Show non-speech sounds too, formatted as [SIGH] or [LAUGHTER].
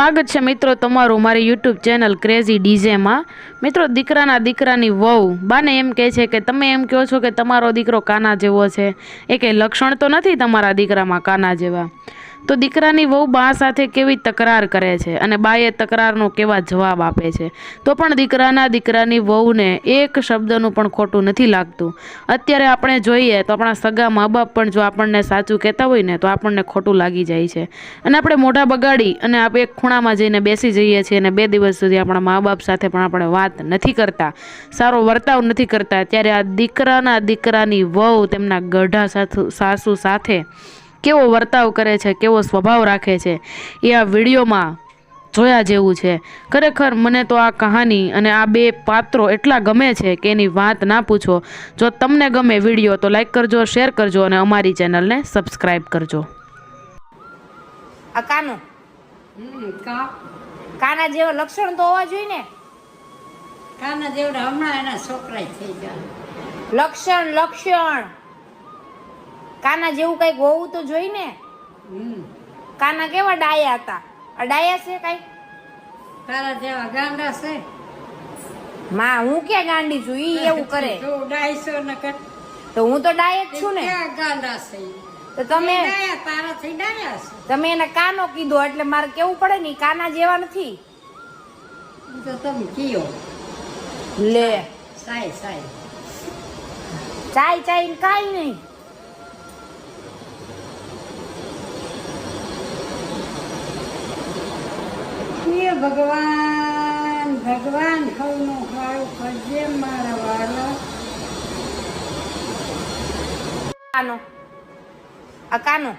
સ્વાગત છે મિત્રો તમારું મારી યુટ્યુબ ચેનલ ક્રેઝી ડીજેમાં મિત્રો, દીકરાના દીકરાની વહુ, બાને એમ કહે છે કે તમે એમ કહો છો કે તમારો દીકરો કાના જેવો છે. એ કંઈ લક્ષણ તો નથી તમારા દીકરામાં કાના જેવા? તો દીકરાની વહુ બા સાથે કેવી તકરાર કરે છે અને બાએ તકરારનો કેવા જવાબ આપે છે? તો પણ દીકરાના દીકરાની વહુને એક શબ્દનું પણ ખોટું નથી લાગતું. અત્યારે આપણે જોઈએ તો આપણા સગા મા બાપ પણ જો આપણને સાચું કહેતા હોય ને તો આપણને ખોટું લાગી જાય છે. અને આપણે મોઢા બગાડી અને આપણે એક ખૂણામાં જઈને બેસી જઈએ છીએ અને બે દિવસ સુધી આપણા મા બાપ સાથે પણ આપણે વાત નથી કરતા. સારો વર્તાવ નથી કરતા. ત્યારે આ દીકરાના દીકરાની વહુ તેમના ગઢા સાસુ સાથે કેવો વર્તાવ કરે છે કેવો સ્વભાવ રાખે છે એ આ વિડીયોમાં જોયા જેવું છે. ખરેખર મને તો આ કહાની અને આ બે પાત્રો એટલા ગમે છે કે એની વાત ના પૂછો. જો તમને ગમે વીડિયો તો લાઈક કરજો શેર કરજો અને અમારી ચેનલને સબસ્ક્રાઈબ કરજો. આ કાનો? કાના જેવા લક્ષણ તો હોવા જોઈએ ને? કાના જેવડા હમણાં એના છોકરા થઈ ગયા. લક્ષણ લક્ષણ. કાના જેવું કઈ હોવું તો જોઈ ને કાના કેવા ડાયા હતા? આ ડાયા છે કઈ? તારા જેવા ગાંડા છે? માં હું ક્યાં ગાંડી છું? ઈ એવું [LAUGHS] કરે. તું હું તો ડાય જ છું ને. ગાંડા છે તો તમે ડાયા છે? તમે એને કાનો કીધો એટલે મારે કેવું પડે ને કાના જેવા નથી? તો તમે કીયો. લે. સાય સાય. ચાય ચાય ને કાંઈ નહીં. હે ભગવાન ભગવાન હવનું હારું કરજે મારા વાલા. કાનો. આ કાનો.